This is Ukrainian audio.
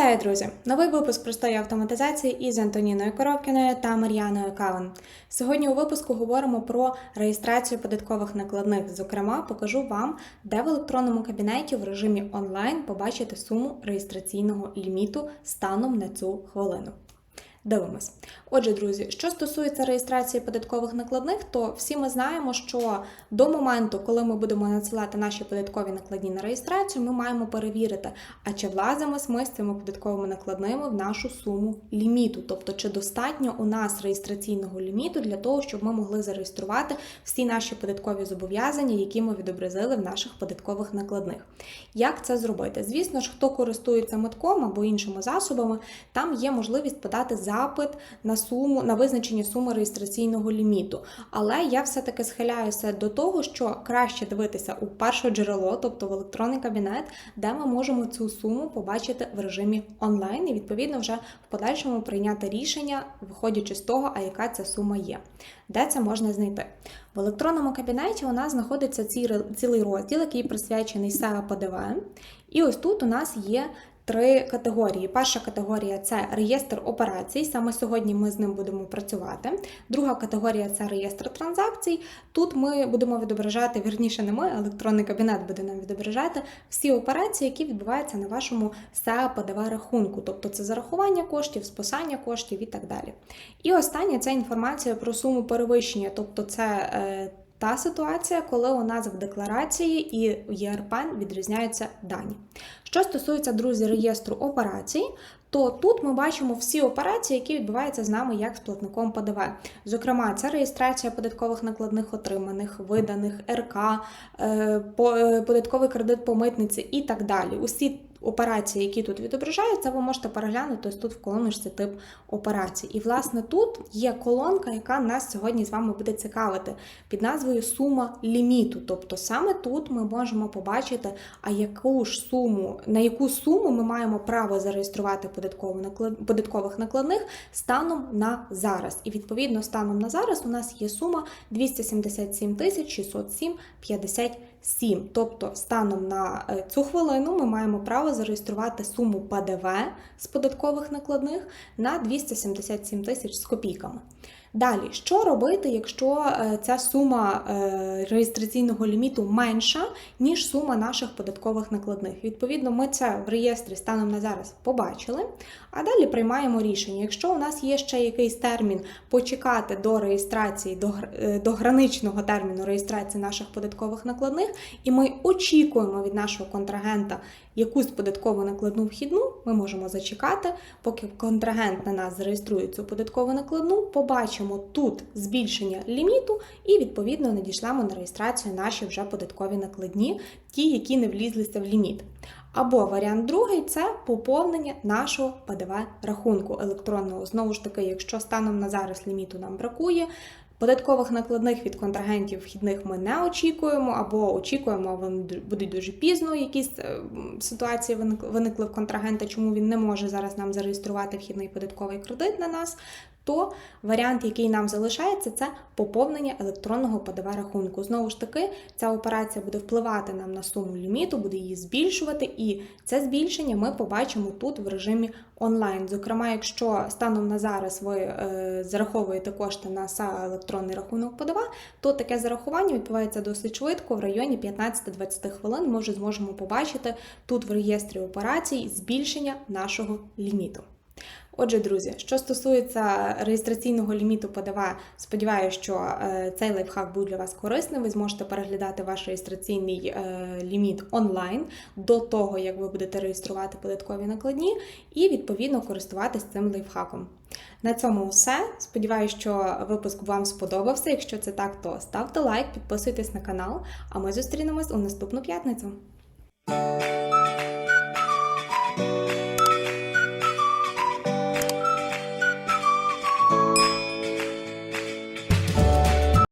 Вітаю, друзі! Новий випуск простої автоматизації із Антоніною Коробкіною та Мар'яною Кавен. Сьогодні у випуску говоримо про реєстрацію податкових накладних. Зокрема, покажу вам, де в електронному кабінеті в режимі онлайн побачити суму реєстраційного ліміту станом на цю хвилину. Дивимось. Отже, друзі, що стосується реєстрації податкових накладних, то всі ми знаємо, що до моменту, коли ми будемо надсилати наші податкові накладні на реєстрацію, ми маємо перевірити, а чи влазимо ми з цими податковими накладними в нашу суму ліміту, тобто чи достатньо у нас реєстраційного ліміту для того, щоб ми могли зареєструвати всі наші податкові зобов'язання, які ми відобразили в наших податкових накладних. Як це зробити? Звісно ж, хто користується метком або іншими засобами, там є можливість подати запит на суму на визначення суми реєстраційного ліміту. Але я все-таки схиляюся до того, що краще дивитися у перше джерело, тобто в електронний кабінет, де ми можемо цю суму побачити в режимі онлайн і відповідно вже в подальшому прийняти рішення, виходячи з того, а яка ця сума є. Де це можна знайти? В електронному кабінеті у нас знаходиться цілий розділ, який присвячений СЕА ПДВ. І ось тут у нас є три категорії. Перша категорія це реєстр операцій. Саме сьогодні ми з ним будемо працювати. Друга категорія це реєстр транзакцій. Тут ми будемо відображати, вірніше, не ми, електронний кабінет буде нам відображати всі операції, які відбуваються на вашому СЕА рахунку, тобто це зарахування коштів, списання коштів і так далі. І останнє це інформація про суму перевищення, тобто це. Та ситуація, коли у нас в декларації і в ЄРПН відрізняються дані. Що стосується, друзі, реєстру операцій, то тут ми бачимо всі операції, які відбуваються з нами як з платником ПДВ. Зокрема, це реєстрація податкових накладних отриманих, виданих, РК, е, е, податковий кредит по митниці і так далі. Усі операції, які тут відображаються, ви можете переглянути ось тут в колоночці тип операцій. І, власне, тут є колонка, яка нас сьогодні з вами буде цікавити під назвою Сума ліміту. Тобто саме тут ми можемо побачити, а яку ж суму, на яку суму ми маємо право зареєструвати податкових накладних станом на зараз. І відповідно станом на зараз у нас є сума 277 607 57. Тобто, станом на е, цю хвилину ми маємо право зареєструвати суму ПДВ з податкових накладних на 277 тисяч з копійками. Далі, що робити, якщо е, ця сума е, реєстраційного ліміту менша, ніж сума наших податкових накладних? Відповідно, ми це в реєстрі станом на зараз побачили, а далі приймаємо рішення. Якщо у нас є ще якийсь термін почекати до реєстрації, до, до граничного терміну реєстрації наших податкових накладних, і ми очікуємо від нашого контрагента якусь податкову накладну вхідну, ми можемо зачекати, поки контрагент на нас зареєструє цю податкову накладну, побачимо тут збільшення ліміту і, відповідно, надішлемо на реєстрацію наші вже податкові накладні, ті, які не влізлися в ліміт. Або варіант другий це поповнення нашого ПДВ рахунку електронного. Знову ж таки, якщо станом на зараз ліміту нам бракує, Податкових накладних від контрагентів вхідних ми не очікуємо, або очікуємо, вони будуть дуже пізно. Якісь е, ситуації виникли в контрагента, чому він не може зараз нам зареєструвати вхідний податковий кредит на нас то варіант, який нам залишається, це поповнення електронного ПДВ рахунку. Знову ж таки, ця операція буде впливати нам на суму ліміту, буде її збільшувати, і це збільшення ми побачимо тут в режимі онлайн. Зокрема, якщо станом на зараз ви е, зараховуєте кошти на СА електронний рахунок ПДВ, то таке зарахування відбувається досить швидко, в районі 15-20 хвилин. Ми вже зможемо побачити тут в реєстрі операцій збільшення нашого ліміту. Отже, друзі, що стосується реєстраційного ліміту ПДВ, сподіваюся, що е, цей лайфхак був для вас корисним. Ви зможете переглядати ваш реєстраційний е, ліміт онлайн до того, як ви будете реєструвати податкові накладні, і відповідно користуватись цим лайфхаком. На цьому все. Сподіваюся, що випуск вам сподобався. Якщо це так, то ставте лайк, підписуйтесь на канал, а ми зустрінемось у наступну п'ятницю.